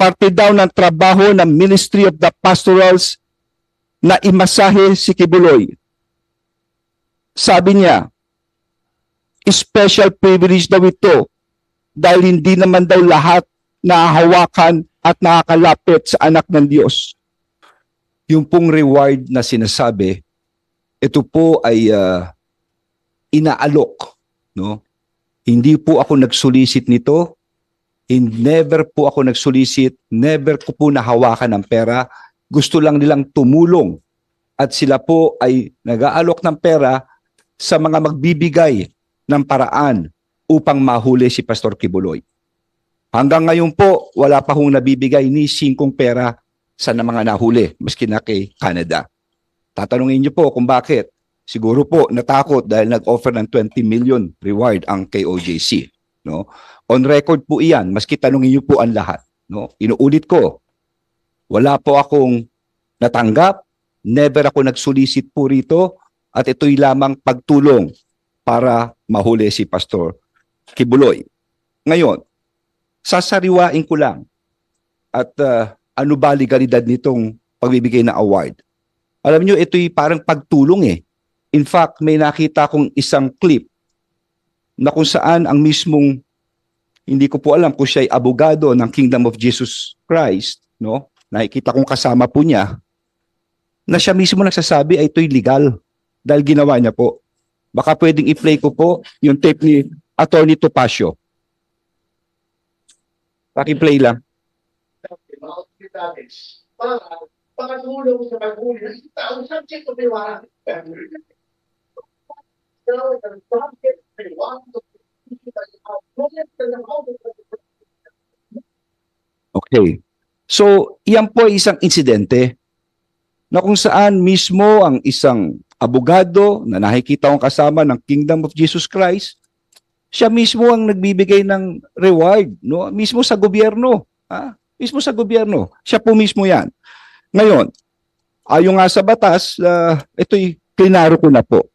parte daw ng trabaho ng Ministry of the Pastorals na imasahe si Kibuloy. Sabi niya, special privilege daw ito dahil hindi naman daw lahat nahahawakan at nakakalapit sa anak ng Diyos. Yung pong reward na sinasabi, ito po ay ah, inaalok, no? Hindi po ako nagsolicit nito. In never po ako nagsolicit, never ko po nahawakan ng pera. Gusto lang nilang tumulong at sila po ay nag-aalok ng pera sa mga magbibigay ng paraan upang mahuli si Pastor Kibuloy. Hanggang ngayon po, wala pa hong nabibigay ni singkong pera sa na mga nahuli, maski na kay Canada. Tatanungin niyo po kung bakit. Siguro po natakot dahil nag-offer ng 20 million reward ang KOJC. No? On record po iyan, maski tanungin niyo po ang lahat. No? Inuulit ko, wala po akong natanggap, never ako nagsulisit po rito, at ito'y lamang pagtulong para mahuli si Pastor Kibuloy. Ngayon, sasariwain ko lang at uh, ano ba legalidad nitong pagbibigay ng award. Alam nyo, ito'y parang pagtulong eh. In fact, may nakita kong isang clip na kung saan ang mismong, hindi ko po alam kung siya ay abogado ng Kingdom of Jesus Christ, no? Nakikita kong kasama po niya, na siya mismo nagsasabi ay ito'y legal dahil ginawa niya po. Baka pwedeng i-play ko po yung tape ni Attorney Topacio. Paki-play lang. para pakatulong sa paghuli ng taong subject to be warrant. So, the subject to be warrant of Okay. So, iyan po ay isang insidente na kung saan mismo ang isang abogado na nakikita kong kasama ng Kingdom of Jesus Christ, siya mismo ang nagbibigay ng reward, no? Mismo sa gobyerno, ha? Mismo sa gobyerno. Siya po mismo 'yan. Ngayon, ayon nga sa batas, ah, ito'y klinaro ko na po.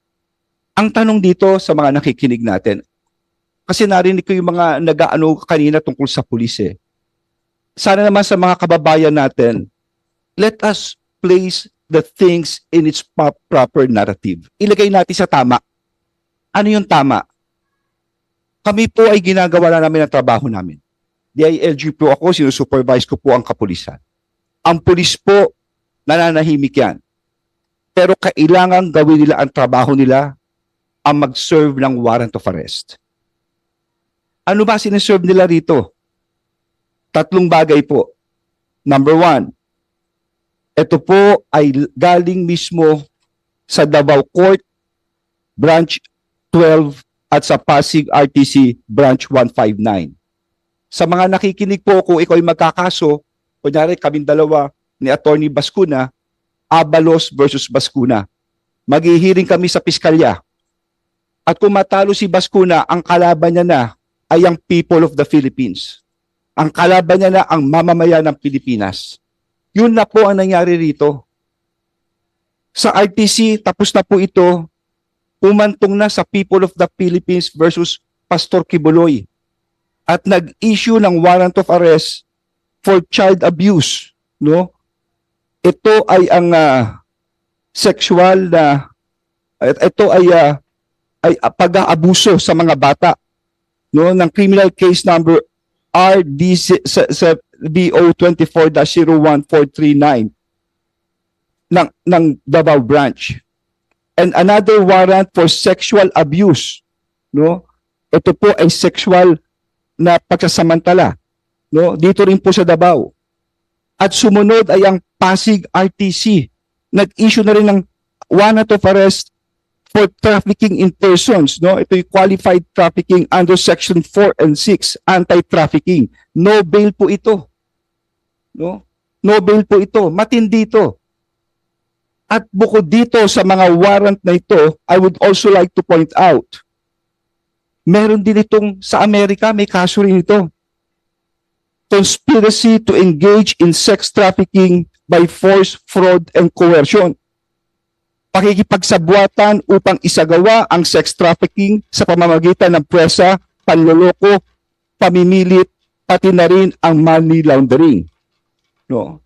Ang tanong dito sa mga nakikinig natin, kasi narinig ko yung mga nag-ano kanina tungkol sa pulis eh sana naman sa mga kababayan natin, let us place the things in its proper narrative. Ilagay natin sa tama. Ano yung tama? Kami po ay ginagawa na namin ang trabaho namin. DILG po ako, sinusupervise ko po ang kapulisan. Ang pulis po, nananahimik yan. Pero kailangan gawin nila ang trabaho nila ang mag-serve ng warrant of arrest. Ano ba sinaserve nila rito? Tatlong bagay po. Number one, ito po ay galing mismo sa Davao Court, Branch 12 at sa Pasig RTC Branch 159. Sa mga nakikinig po, kung ikaw ay magkakaso, kunyari kaming dalawa ni Attorney Bascuna, Abalos versus Bascuna. Maghihiring kami sa piskalya. At kung matalo si Bascuna, ang kalaban niya na ay ang people of the Philippines ang kalaban niya na ang mamamayan ng Pilipinas. Yun na po ang nangyari rito. Sa RTC, tapos na po ito, umantong na sa People of the Philippines versus Pastor Kibuloy. At nag-issue ng warrant of arrest for child abuse. No? Ito ay ang ah, sexual na ito ay ah, ay pag-aabuso sa mga bata no ng criminal case number RDC sa, sa BO 24-01439 ng ng Davao branch. And another warrant for sexual abuse, no? Ito po ay sexual na pagsasamantala, no? Dito rin po sa Davao. At sumunod ay ang Pasig RTC. Nag-issue na rin ng warrant of arrest for trafficking in persons, no? Ito yung qualified trafficking under section 4 and 6, anti-trafficking. No bail po ito. No? No bail po ito. Matindi ito. At bukod dito sa mga warrant na ito, I would also like to point out, meron din itong sa Amerika, may kaso rin ito. Conspiracy to engage in sex trafficking by force, fraud, and coercion pakikipagsabuatan upang isagawa ang sex trafficking sa pamamagitan ng presa, panloloko, pamimilit, pati na rin ang money laundering. No?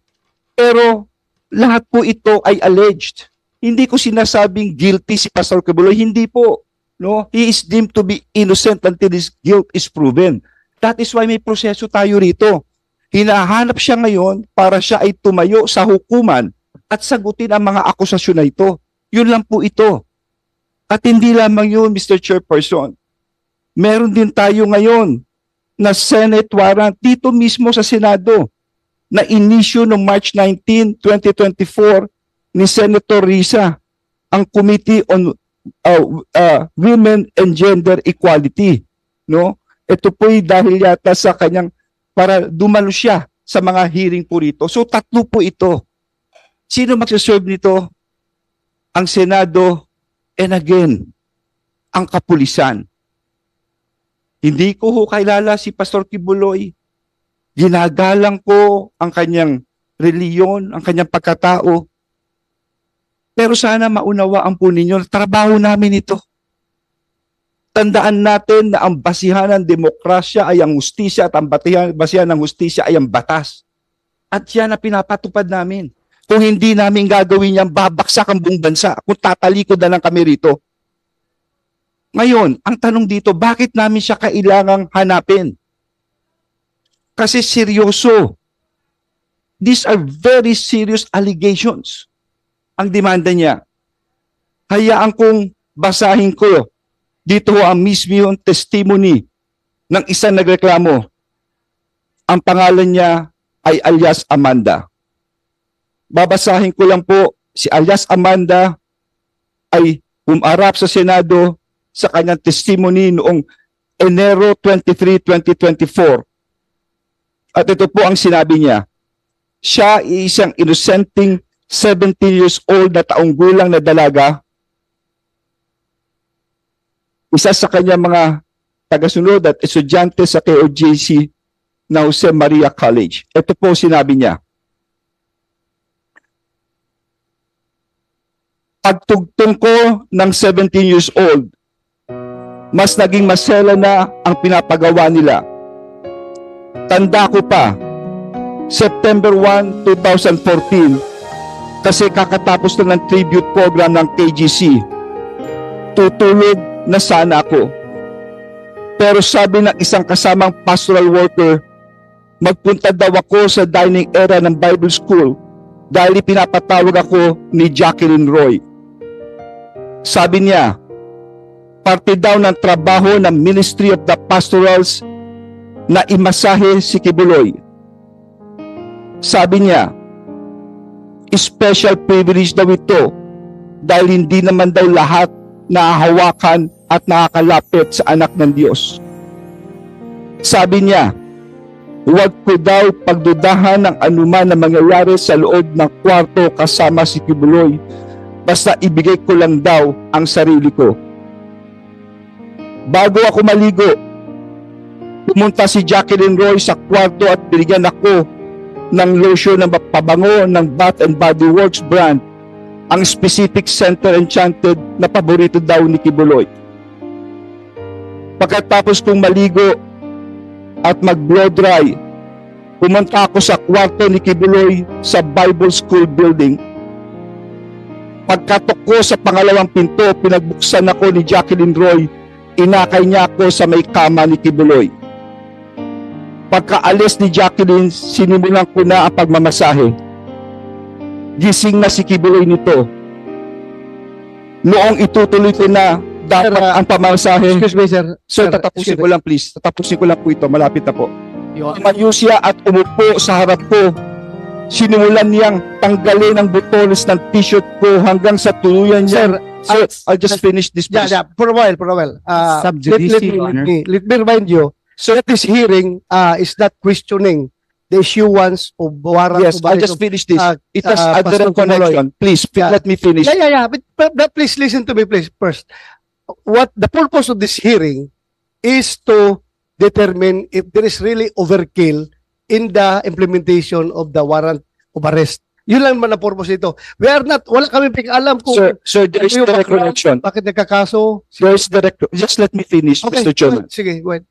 Pero lahat po ito ay alleged. Hindi ko sinasabing guilty si Pastor Kibuloy, hindi po. No? He is deemed to be innocent until his guilt is proven. That is why may proseso tayo rito. Hinahanap siya ngayon para siya ay tumayo sa hukuman at sagutin ang mga akusasyon na ito. Yun lang po ito. At hindi lamang yun, Mr. Chairperson. Meron din tayo ngayon na Senate warrant dito mismo sa Senado na inisyu noong March 19, 2024 ni Senator Risa ang Committee on uh, uh, Women and Gender Equality. No? Ito po'y dahil yata sa kanyang para dumalo siya sa mga hearing po rito. So tatlo po ito. Sino magsaserve nito? Ang Senado and again, ang kapulisan. Hindi ko ho kailala si Pastor Kibuloy. Ginagalang ko ang kanyang reliyon, ang kanyang pagkatao. Pero sana maunawaan po ninyo, trabaho namin ito. Tandaan natin na ang basihan ng demokrasya ay ang hustisya at ang basihan ng hustisya ay ang batas. At yan ang pinapatupad namin. Kung hindi namin gagawin yan, babaksak ang buong bansa. Kung tatalikod na lang kami rito. Ngayon, ang tanong dito, bakit namin siya kailangang hanapin? Kasi seryoso. These are very serious allegations. Ang demanda niya. Hayaan kong basahin ko. Dito ang mismo testimony ng isang nagreklamo. Ang pangalan niya ay alias Amanda. Babasahin ko lang po, si alias Amanda ay umarap sa Senado sa kanyang testimony noong Enero 23, 2024. At ito po ang sinabi niya. Siya ay isang innocenting 17 years old na taong gulang na dalaga. Isa sa kanyang mga tagasunod at estudyante sa KOJC na Jose Maria College. Ito po sinabi niya. Pagtugtong ko ng 17 years old, mas naging masela na ang pinapagawa nila. Tanda ko pa, September 1, 2014, kasi kakatapos na ng tribute program ng KGC. Tutulog na sana ako. Pero sabi ng isang kasamang pastoral worker, magpunta daw ako sa dining area ng Bible School dahil pinapatawag ako ni Jacqueline Roy. Sabi niya, parte daw ng trabaho ng Ministry of the Pastorals na imasahe si Kibuloy. Sabi niya, special privilege daw ito dahil hindi naman daw lahat nahahawakan at nakakalapit sa anak ng Diyos. Sabi niya, huwag ko daw pagdudahan ng anuman na mangyayari sa loob ng kwarto kasama si Kibuloy basta ibigay ko lang daw ang sarili ko. Bago ako maligo, pumunta si Jacqueline Roy sa kwarto at binigyan ako ng lotion ng pabango ng Bath and Body Works brand, ang specific Center Enchanted na paborito daw ni Kibuloy. Pagkatapos kong maligo at mag-blow dry, pumunta ako sa kwarto ni Kibuloy sa Bible School building. Pagkatok ko sa pangalawang pinto, pinagbuksan ako ni Jacqueline Roy. Inakay niya ako sa may kama ni Kibuloy. Pagkaalis ni Jacqueline, sinimulan ko na ang pagmamasahe. Gising na si Kibuloy nito. Noong itutuloy ko na dapat Sir, uh, ang pamamasahe. Excuse me, sir. Sir, tatapusin excuse ko lang please. Tatapusin ko lang po ito. Malapit na po. siya at umupo sa harap ko. Sinimulan niyang tanggalin ang butones ng t-shirt ko hanggang sa tuluyan niya. Sir, Sir, I'll just finish this yeah, please. yeah, for a while, for a while. Uh, let, let, me, let, me, let me remind you, so that this hearing uh, is not questioning the issuance of warrant Yes, I'll just of- finish this. uh, It has uh, a direct Pastor Kumuloy. connection. Please, Yeah. let me finish. Yeah, yeah, yeah. But, but, but please listen to me, please, first. What the purpose of this hearing is to determine if there is really overkill in the implementation of the warrant of arrest. Yun lang man ang purpose nito. We are not, wala kami alam kung Sir, sir, there is direct background, connection. bakit nagkakaso. There is direct, just let me finish, Mr. Chairman. Sige, go ahead.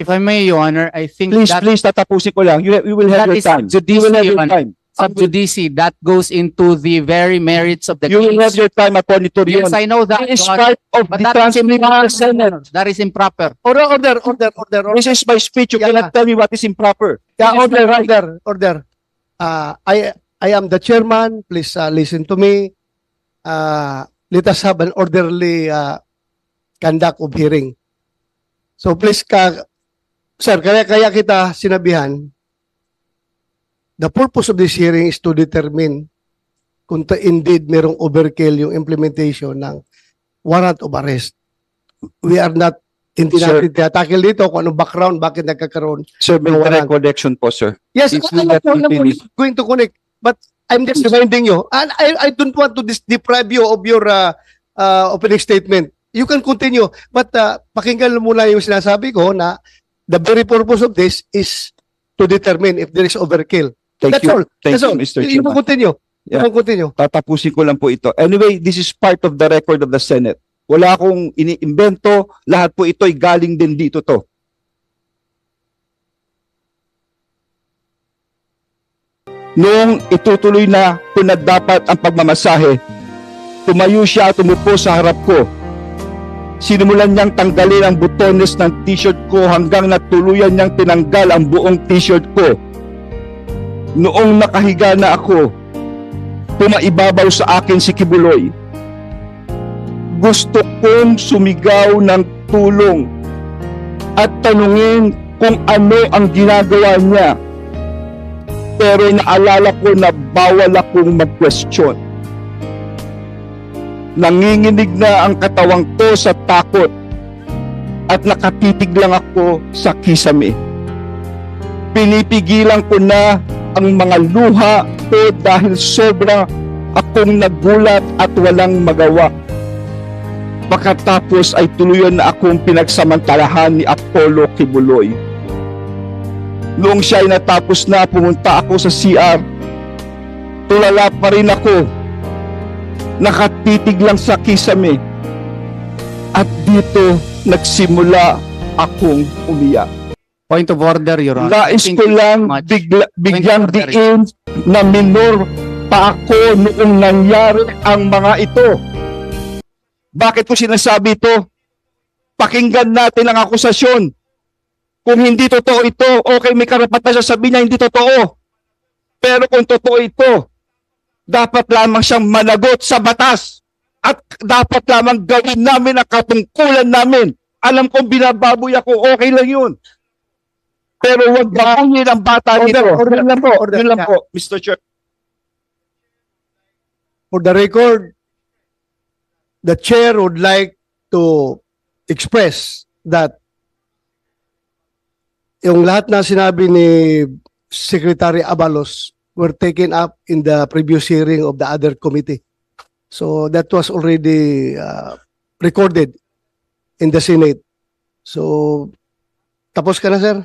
If I may, Your Honor, I think Please, that please, tatapusin ko lang. You, you will have your is time. sub You will have Your time. Sub judice, that goes into the very merits of the You will have case. your time, Attorney Torion. Yes, I know that, It is Your Honor, part of but the that is improper. Senate. That is improper. Order, order, order, order, order. This is my speech. You Yeah. cannot tell me what is improper. Yeah, This is order, my right. order, order. Uh, I, I am the chairman. Please uh, listen to me. Uh, let us have an orderly uh, conduct of hearing. So please, ka, sir, kaya, kaya kita sinabihan, the purpose of this hearing is to determine kung ta- indeed merong overkill yung implementation ng warrant of arrest. We are not hindi Sir. natin tinatakil dito kung anong background, bakit nagkakaroon Sir, may connection po, sir. Yes, ko, alam ko, finished. going to connect. But I'm just reminding you, and I, I don't want to deprive you of your uh, uh, opening statement. You can continue. But uh, pakinggan mo muna yung sinasabi ko na the very purpose of this is to determine if there is overkill. Thank That's you. all. Thank That's you, all. Mr. You, Chairman. continue. Yeah. You continue. Tatapusin ko lang po ito. Anyway, this is part of the record of the Senate. Wala akong iniimbento. Lahat po ito ay galing din dito to. Noong itutuloy na kung dapat ang pagmamasahe, tumayo siya at umupo sa harap ko. Sinimulan niyang tanggalin ang butones ng t-shirt ko hanggang natuluyan niyang tinanggal ang buong t-shirt ko. Noong nakahiga na ako, pumaibabaw sa akin si Kibuloy. Gusto kong sumigaw ng tulong at tanungin kung ano ang ginagawa niya. Pero naalala ko na bawal akong mag-question. Nanginginig na ang katawang ko sa takot at nakatitig lang ako sa kisame. Pinipigilan ko na ang mga luha ko dahil sobra akong nagulat at walang magawa. Pagkatapos ay tuluyan na akong pinagsamantalahan ni Apollo Kibuloy. Noong siya ay natapos na, pumunta ako sa CR. Tulala pa rin ako. Nakatitig lang sa kisame. At dito nagsimula akong umiyak. Point of order, Your Honor. Nais ko lang bigla, order. diin na minor pa ako noong nangyari ang mga ito. Bakit ko sinasabi ito? Pakinggan natin ang akusasyon. Kung hindi totoo ito, okay, may karapatan siya sabihin niya hindi totoo. Pero kung totoo ito, dapat lamang siyang managot sa batas. At dapat lamang gawin namin ang katungkulan namin. Alam kong binababoy ako, okay lang yun. Pero wag babuyin ang bata Order, nito. order, Yun lang po, order. yun lang po, Mr. Chair. For the record, the chair would like to express that yung lahat na sinabi ni Secretary Abalos were taken up in the previous hearing of the other committee. So that was already uh, recorded in the Senate. So, tapos ka na, sir?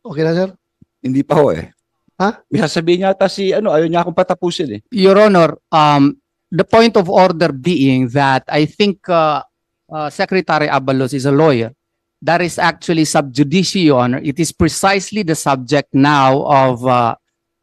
Okay na, sir? Hindi pa ho eh. Ha? May sasabihin yata si, ano, ayaw niya akong patapusin eh. Your Honor, um, the point of order being that I think uh, uh, Secretary Abalos is a lawyer. That is actually sub judice, Your Honor. It is precisely the subject now of uh,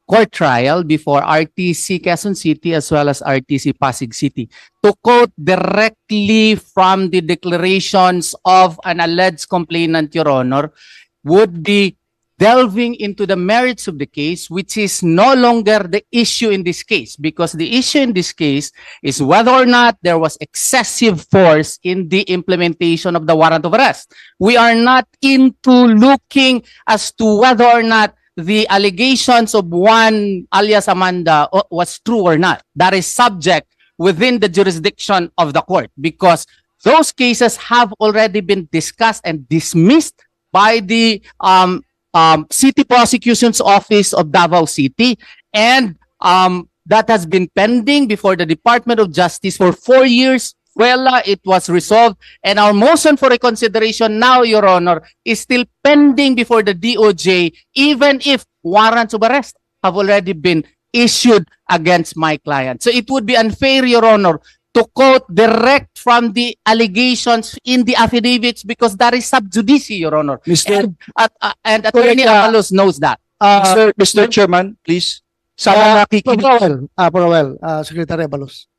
court trial before RTC Quezon City as well as RTC Pasig City. To quote directly from the declarations of an alleged complainant, Your Honor, would be delving into the merits of the case, which is no longer the issue in this case, because the issue in this case is whether or not there was excessive force in the implementation of the warrant of arrest. We are not into looking as to whether or not the allegations of one alias Amanda was true or not. That is subject within the jurisdiction of the court because those cases have already been discussed and dismissed by the um, um, City Prosecution's Office of Davao City, and um, that has been pending before the Department of Justice for four years. Well, uh, it was resolved, and our motion for reconsideration now, Your Honor, is still pending before the DOJ, even if warrants of arrest have already been issued against my client. So it would be unfair, Your Honor, to quote direct from the allegations in the affidavits because that is sub judice, Your Honor. Mr. And, at, uh, and Attorney Correct, uh, Avalos knows that. Uh, Mr. Mr. Chairman, please. Sana Uh, nakikinig. While, uh, while, uh, Secretary Abalos.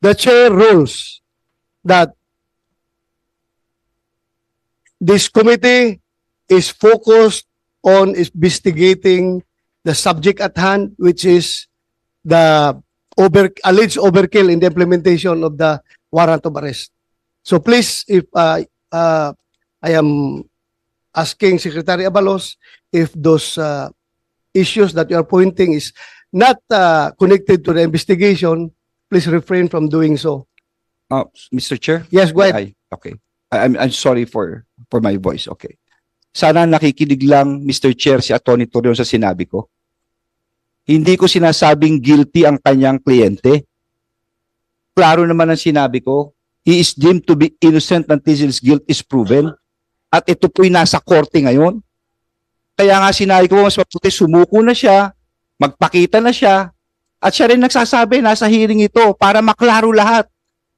The chair rules that this committee is focused on investigating the subject at hand, which is the over alleged overkill in the implementation of the warrant of arrest. So please, if uh, uh, I am asking Secretary Abalos if those uh, issues that you are pointing is not uh, connected to the investigation, please refrain from doing so. Uh, Mr. Chair? Yes, go ahead. Ay, okay. I- I'm, I'm sorry for, for my voice. Okay. Sana nakikinig lang, Mr. Chair, si Atty. Torion sa sinabi ko. Hindi ko sinasabing guilty ang kanyang kliyente. Klaro naman ang sinabi ko. He is deemed to be innocent until his guilt is proven. At ito po'y nasa korte ngayon. Kaya nga sinabi ko, mas mabuti sumuko na siya, magpakita na siya, at siya rin nagsasabi, nasa hearing ito para maklaro lahat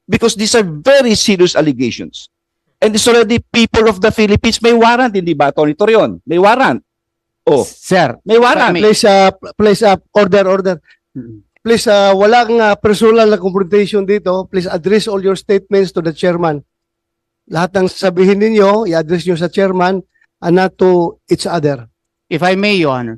because these are very serious allegations. And it's already people of the Philippines may warrant, hindi ba, Tony Torion? May warrant. Oh, Sir, may warrant. May- Please, uh, please, uh, order, order. Please, uh, walang uh, personal na confrontation dito. Please address all your statements to the chairman. Lahat ng sabihin ninyo, i-address nyo sa chairman and not to each other. if I may, Your Honor,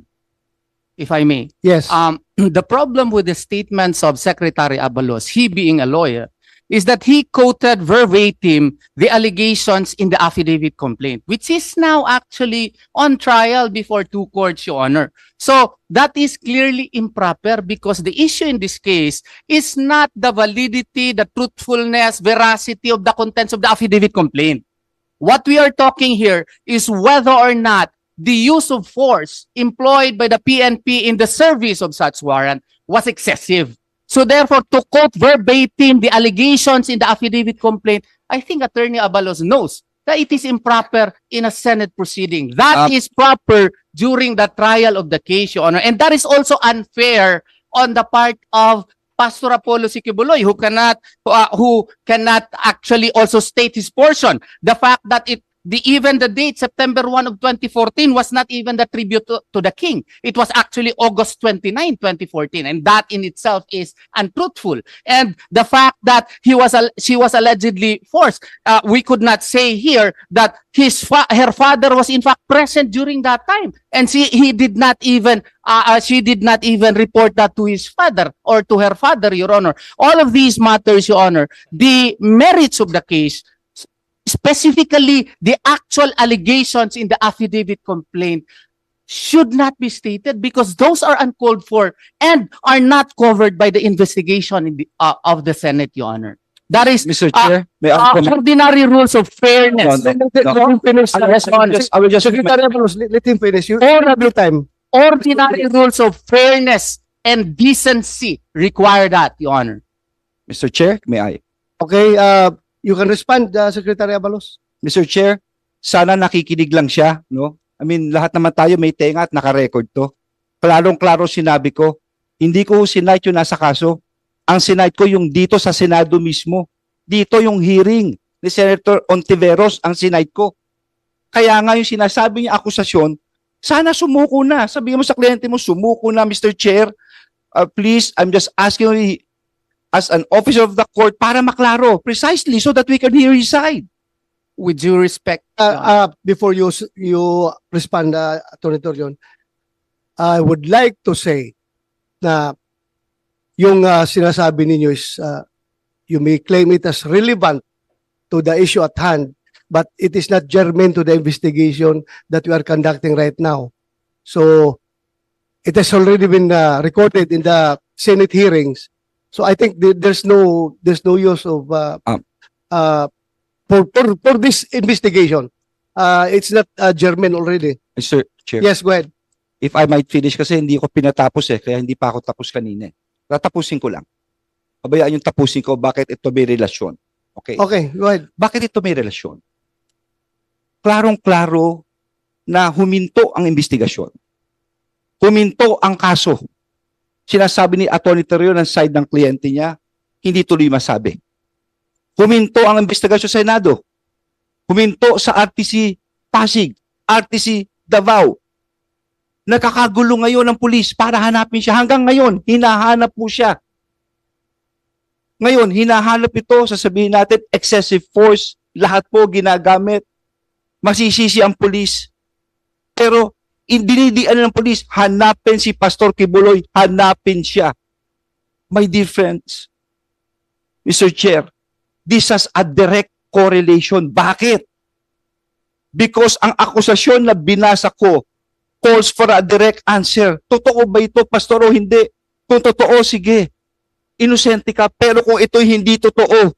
if I may, Yes. um, the problem with the statements of Secretary Abalos, he being a lawyer, is that he quoted verbatim the allegations in the affidavit complaint, which is now actually on trial before two courts, Your Honor. So that is clearly improper because the issue in this case is not the validity, the truthfulness, veracity of the contents of the affidavit complaint. What we are talking here is whether or not the use of force employed by the PNP in the service of such warrant was excessive. So therefore, to quote verbatim the allegations in the affidavit complaint, I think Attorney Abalos knows that it is improper in a Senate proceeding. That Uh, is proper during the trial of the case, Your Honor. And that is also unfair on the part of Pastor Apollo Sikibuloy, who cannot uh, who cannot actually also state his portion. The fact that it the even the date September 1 of 2014 was not even the tribute to, to the king. It was actually August 29, 2014, and that in itself is untruthful. And the fact that he was she was allegedly forced, uh, we could not say here that his fa- her father was in fact present during that time, and she he did not even uh, uh, she did not even report that to his father or to her father, Your Honor. All of these matters, Your Honor, the merits of the case specifically the actual allegations in the affidavit complaint should not be stated because those are uncalled for and are not covered by the investigation in the, uh, of the Senate, Your Honor. That is Mr. Ah, Chair, may I uh, comment? ordinary rules of fairness. No, no, Let, no. let him finish. I will just- I will just, I will just, Secretary Abalos, let, let him finish. You all have time. Ordinary rules of fairness and decency require that, Your Honor. Mr. Chair, may I? Okay, uh, you can respond, uh, Secretary Abalos. Mr. Chair, sana nakikinig lang siya, no? I mean, lahat naman tayo may tenga at naka-record to. Klarong-klaro sinabi ko, hindi ko sinight yung nasa kaso. Ang sinight ko yung dito sa Senado mismo. Dito yung hearing ni Senator Ontiveros ang sinight ko. Kaya nga yung sinasabi niya akusasyon, sana sumuko na. Sabihin mo sa kliyente mo, sumuko na, Mr. Chair. Uh, please, I'm just asking as an officer of the court para maklaro precisely so that we can hear his side. With due respect, Uh, uh, before you s- you respond, uh, Attorney Torion, I would like to say na yung uh, sinasabi ninyo is uh, you may claim it as relevant to the issue at hand, but it is not germane to the investigation that we are conducting right now. So it has already been uh, recorded in the Senate hearings. So I think the- there's no there's no use of uh, Um. uh, for, for for this investigation. Uh, it's not uh, germane already. Mr. Chair. Yes, go ahead. if I might finish kasi hindi ko pinatapos eh, kaya hindi pa ako tapos kanina. eh. Tatapusin ko lang. Pabayaan yung tapusin ko bakit ito may relasyon. Okay? Okay, go ahead. Bakit ito may relasyon? Klarong-klaro na huminto ang investigasyon. Huminto ang kaso. Sinasabi ni Atty. Terrio ng side ng kliyente niya, hindi tuloy masabi. Huminto ang investigasyon sa Senado. Huminto sa RTC Pasig, RTC Davao. Nakakagulo ngayon ng pulis para hanapin siya. Hanggang ngayon, hinahanap po siya. Ngayon, hinahanap ito, sasabihin natin, excessive force, lahat po ginagamit. Masisisi ang pulis. Pero, dinidian ng pulis, hanapin si Pastor Kibuloy, hanapin siya. My dear friends, Mr. Chair, this has a direct correlation. Bakit? Because ang akusasyon na binasa ko calls for a direct answer. Totoo ba ito, Pastor, o hindi? Kung totoo, sige. Inosente ka. Pero kung ito'y hindi totoo,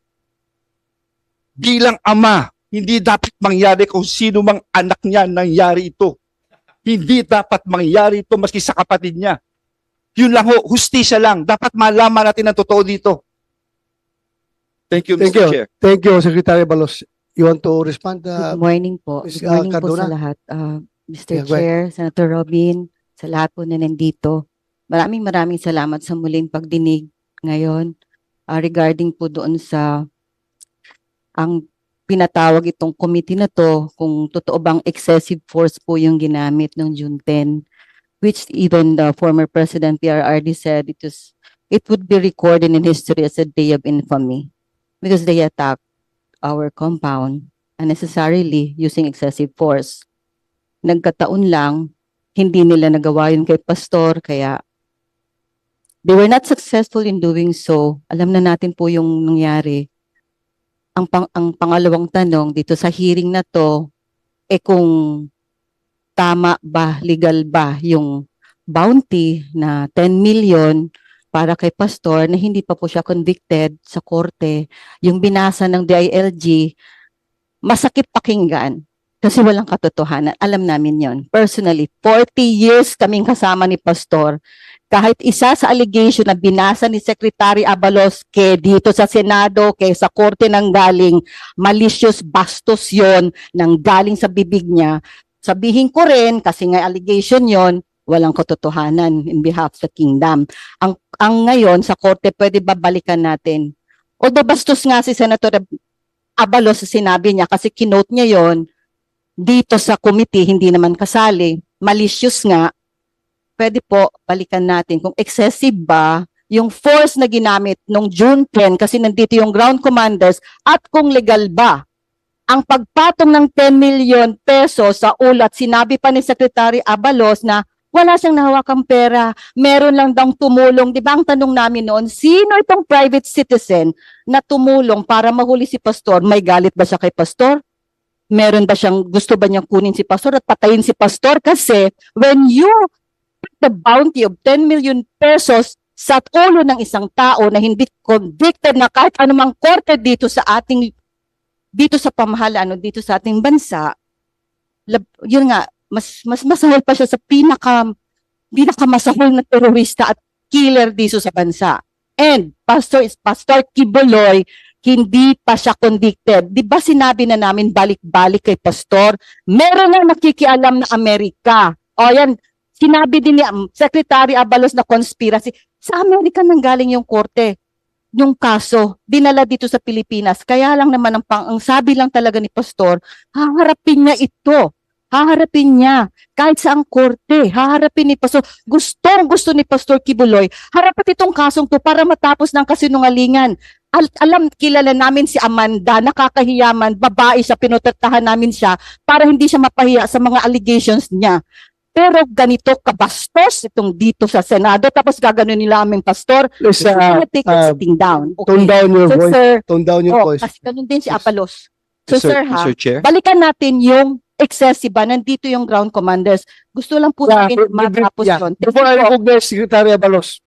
bilang ama, hindi dapat mangyari kung sino mang anak niya nangyari ito. Hindi dapat mangyari ito maski sa kapatid niya. Yun lang ho, hustisya lang. Dapat malaman natin ang totoo dito. Thank you, Thank Mr. you. Chair. Thank you, Secretary Balos. You want to respond? Uh, Good morning po. Ms. Good morning po Cardona? sa lahat. Uh, Mr. Yeah, go. Chair, Senator Robin, sa lahat po na nandito. Maraming maraming salamat sa muling pagdinig ngayon uh, regarding po doon sa ang pinatawag itong committee na to kung totoo bang excessive force po yung ginamit noong June 10 which even the former President PRRD said it was it would be recorded in history as a day of infamy because they attacked our compound unnecessarily using excessive force. Nagkataon lang, hindi nila nagawa yun kay pastor, kaya they were not successful in doing so. Alam na natin po yung nangyari. Ang, pang, ang pangalawang tanong dito sa hearing na to, eh kung tama ba, legal ba yung bounty na 10 million para kay pastor na hindi pa po siya convicted sa korte, yung binasa ng DILG, masakit pakinggan kasi walang katotohanan. Alam namin yon. Personally, 40 years kaming kasama ni Pastor. Kahit isa sa allegation na binasa ni Secretary Abalos ke dito sa Senado, ke sa korte ng galing, malicious bastos yon nang galing sa bibig niya. Sabihin ko rin, kasi nga allegation yon walang katotohanan in behalf the kingdom. Ang, ang ngayon sa korte, pwede babalikan natin. Although bastos nga si Senator Abalos sa sinabi niya kasi kinote niya yon dito sa committee hindi naman kasali. Malicious nga. Pwede po balikan natin kung excessive ba yung force na ginamit nung June 10 kasi nandito yung ground commanders at kung legal ba ang pagpatong ng 10 million pesos sa ulat. Sinabi pa ni Secretary Abalos na wala siyang nahawakang pera, meron lang daw tumulong. Di ba ang tanong namin noon, sino itong private citizen na tumulong para mahuli si pastor, may galit ba siya kay pastor? Meron ba siyang gusto ba niyang kunin si pastor at patayin si pastor? Kasi when you the bounty of 10 million pesos sa ulo ng isang tao na hindi convicted na kahit anumang korte dito sa ating dito sa pamahalaan o dito sa ating bansa, lab, yun nga, mas mas masahol pa siya sa pinaka pinakamasahol na terorista at killer dito sa bansa. And Pastor is Pastor Kiboloy, hindi pa siya convicted. Di ba sinabi na namin balik-balik kay Pastor? Meron na nakikialam na Amerika. O yan, sinabi din ni Secretary Abalos na conspiracy. Sa Amerika nang galing yung korte. Yung kaso, dinala dito sa Pilipinas. Kaya lang naman ang, pang, ang sabi lang talaga ni Pastor, haharapin niya ito. Haharapin niya kahit sa ang korte, haharapin ni Pastor. Gustong gusto ni Pastor Kibuloy, harapin itong kasong to para matapos ng kasinungalingan. Al- alam, kilala namin si Amanda, nakakahiyaman, babae siya, pinutratahan namin siya para hindi siya mapahiya sa mga allegations niya. Pero ganito kabastos itong dito sa Senado, tapos gaganon nila aming pastor, please, we're uh, gonna take uh, sitting down. tone Okay. down your So, voice. sir, Tone down your oh, voice. kasi ganun din si Apalos. So, Mr. sir, ha, Mr. Chair. balikan natin yung excessive ba, nandito yung ground commanders. Gusto lang po Yeah, namin matapos yeah. yun. Before I recognize Secretary Abalos,